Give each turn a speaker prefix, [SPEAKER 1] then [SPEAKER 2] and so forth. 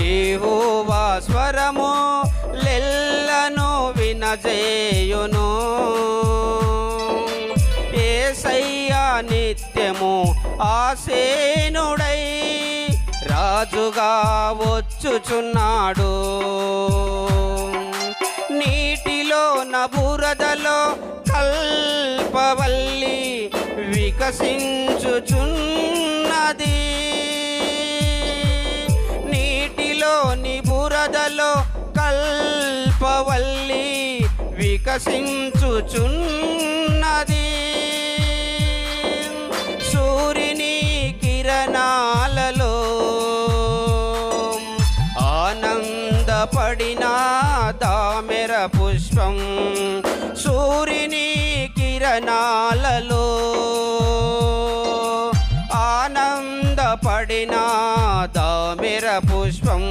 [SPEAKER 1] యహోవా స్వరము లెల్లను వినజేయును. ఏసయ్యా నిత్యము ఆసేనుడై రాజుగా వచ్చుచున్నాడు. నీటిలో నబురదలో కల్పవల్లి వికసించుచున్నది. వికసించుచున్నది సూర్యుని కిరణాలలో ఆనందపడిన దామెర పుష్పం సూర్యుని కిరణాలలో ఆనందపడిన దామెర పుష్పం